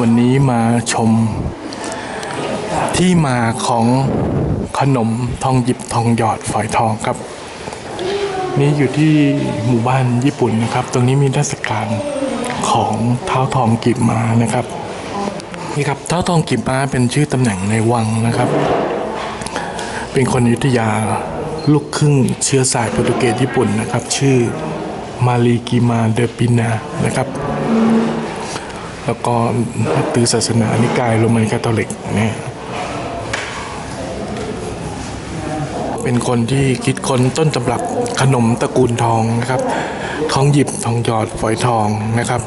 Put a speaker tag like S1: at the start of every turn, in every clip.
S1: วันนี้มาชม ที่มาของขนมทองหยิบทองหยอดฝอยทองครับ นี่อยู่ที่หมู่บ้านญี่ปุ่นนะครับ ตรงนี้มีเทศกาลของเท้าทองกีบมานะครับนี่ครับเท้าทองกีบมาเป็นชื่อตำแหน่งในวังนะครับ เป็นคนอยุธยาลูกครึ่งเชื้อสายโปรตุเกสญี่ปุ่นนะครับ ชื่อมารีกิมาเดอปินานะครับ แล้วก็นับถือศาสนานิกายโรมันคาทอลิกเนี่ยเป็นคนที่คิดค้นต้นตำรับขนมตระกูลทองนะครับ ทองหยิบทองหยอดฝอยทองนะครับ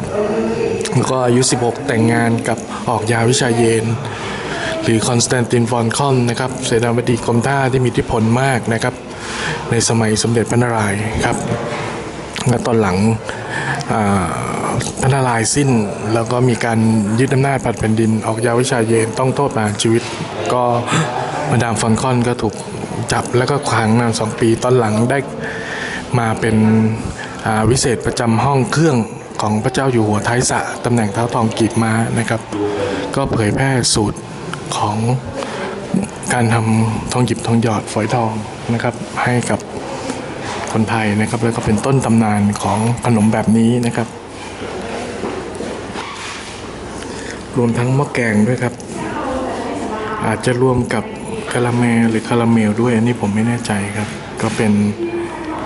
S1: แล้วก็อายุ 16 แต่งงานกับออกยาวิชาเยน หรือคอนสแตนตินฟอนคอนนะครับเสนาบดีกรมท่าที่มีอิทธิพลมากนะครับ ในสมัยสมเด็จพระนารายณ์ครับและตอนหลัง อ่าพระนารายสิ้นแล้วก็มีการยึดอำนาจผัดแผ่นดิน ออกยาวิชาเยนต้องโทษประหารชีวิต ก็มาดามฟอนคอนก็ถูกจับแล้วก็ขังนานสองปีตอนหลังได้มาเป็นวิเศษประจำห้องเครื่องของพระเจ้าอยู่หัวท้ายสะตำแหน่งเท้าทองกีบม้านะครับ ก็เผยแพร่สูตรของการทำทองหยิบทองหยอดฝอยทองนะครับให้กับ คนไทยนะครับแล้วก็เป็นต้นตำนานของขนมแบบนี้นะครับ รวมทั้งหม้อแกงด้วยครับ อาจจะรวมกับคาราเมลหรือคาราเมลด้วยอันนี้ผมไม่แน่ใจครับ ก็เป็น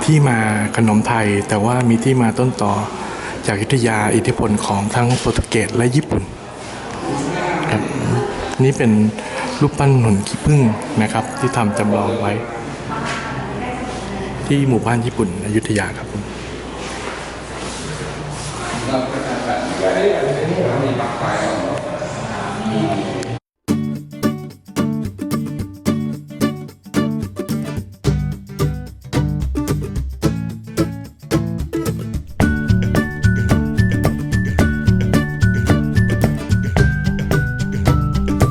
S1: ที่มาขนมไทย แต่ว่ามีที่มาต้นต่อจากอยุธยาอิทธิพลของทั้งโปรตุเกสและญี่ปุ่นครับนี่เป็นรูปปั้นหนุนขี้ผึ้งนะครับ ที่ทำจำลองไว้ ที่หมู่บ้านญี่ปุ่นอยุธยาครับผมเราประกาศแบบไม่ได้ไม่ได้ไม่ได้